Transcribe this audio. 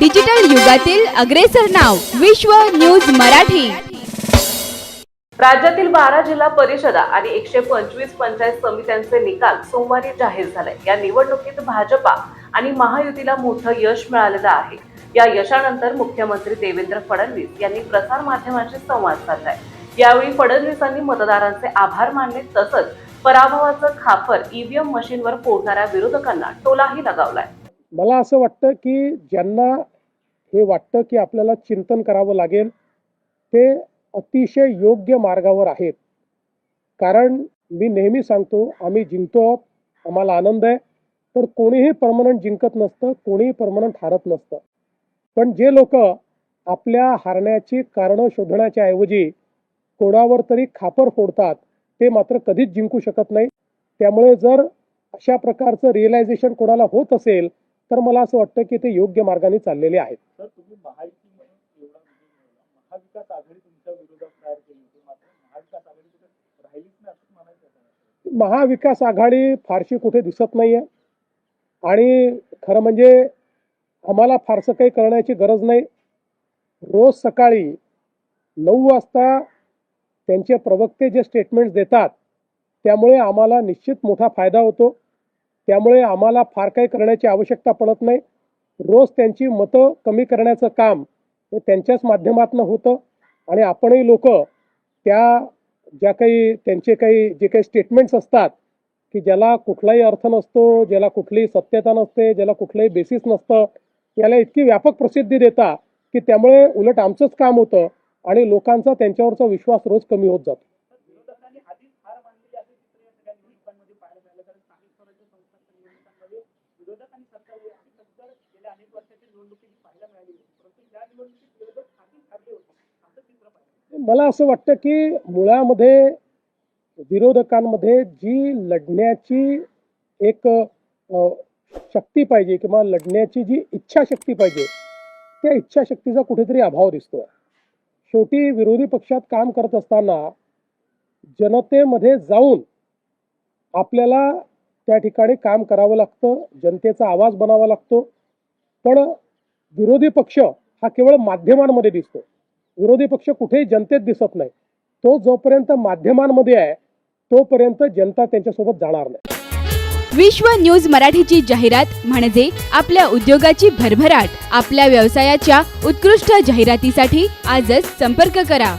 Digital युगातील अग्रेसर नाव विश्व न्यूज मराठी. राज्यातील बारा जिल्हा परिषदा आणि एकशे पंचवीस पंचायत समित्यांचे निकाल सोमवारी जाहीर झाले. या निवडणुकीत भाजपा आणि महायुतीला मोठं यश मिळालेलं आहे. या यशानंतर मुख्यमंत्री देवेंद्र फडणवीस यांनी प्रसार माध्यमांशी संवाद साधलाय. यावेळी फडणवीसांनी मतदारांचे आभार मानले तसंच पराभवाचं खापर ईव्हीएम मशीनवर फोडणाऱ्या विरोधकांना टोलाही लगावलाय. मला असं वाटतं की ज्यांना हे वाटतं की आपल्याला चिंतन करावं लागेल. ते अतिशय योग्य मार्गावर आहेत. कारण मी नेहमी सांगतो आम्ही जिंकतो आहोत आम्हाला आनंद आहे. पण कोणीही परमनंट जिंकत नसतं कोणीही परमनंट हारत नसतं. पण जे लोक आपल्या हारण्याची कारणं शोधण्याच्या ऐवजी कोणावर तरी खापर फोडतात ते मात्र कधीच जिंकू शकत नाही. त्यामुळे जर अशा प्रकारचं रिअलायझेशन कोणाला होत असेल तर मला असं वाटतं की ते योग्य मार्गाने चाललेले आहेत. का? महाविकास आघाडी फारशी कुठे दिसत नाहीये. आणि खरं म्हणजे आम्हाला फारसं काही करण्याची गरज नाही. रोज सकाळी नऊ वाजता त्यांचे प्रवक्ते जे स्टेटमेंट्स देतात त्यामुळे आम्हाला निश्चित मोठा फायदा होतो. त्यामुळे आम्हाला फार काही करण्याची आवश्यकता पडत नाही. रोज त्यांची मतं कमी करण्याचं काम हे त्यांच्याच माध्यमातून होतं आणि आपणही लोक त्या ज्या काही त्यांचे काही जे काही स्टेटमेंट्स असतात की ज्याला कुठलाही अर्थ नसतो ज्याला कुठलीही सत्यता नसते ज्याला कुठलंही बेसिस नसतं याला इतकी व्यापक प्रसिद्धी देता की त्यामुळे उलट आमचंच काम होतं आणि लोकांचा त्यांच्यावरचा विश्वास रोज कमी होत जातो विरोधकांनी आधीच हार मानलेली असं चित्र या सगळ्या निवडणुकांमध्ये पाहायला मिळालं कारण स्थानिक स्वराज्य संस्थांच्या निवडणुकांमध्ये विरोधक आणि सरकार हे अशी टक्कर गेल्या अनेक वर्षाच्या निवडणुकीत पाहायला मिळाली परंतु या निवडणुकीत विरोधक होते. असं चित्र पाहिलं. मला असं वाटतं की मुळामध्ये विरोधकांमध्ये जी लढण्याची एक शक्ती पाहिजे किंवा लढण्याची जी इच्छाशक्ती पाहिजे त्या इच्छाशक्तीचा कुठेतरी अभाव दिसतोय. शेवटी विरोधी पक्षात काम करत असताना जनतेमध्ये जाऊन आपल्याला त्या ठिकाणी काम करावं लागतं जनतेचा आवाज बनावा लागतो. पण विरोधी पक्ष हा केवळ माध्यमांमध्ये दिसतो. विरोधी पक्ष कुठेही जनतेत दिसत नाही. तो जोपर्यंत माध्यमांमध्ये आहे तोपर्यंत जनता त्यांच्यासोबत जाणार नाही. विश्व न्यूज मराठीची जाहिरात म्हणजे आपल्या उद्योगाची भरभराट. आपल्या व्यवसायाच्या उत्कृष्ट जाहिरातीसाठी आजच संपर्क करा.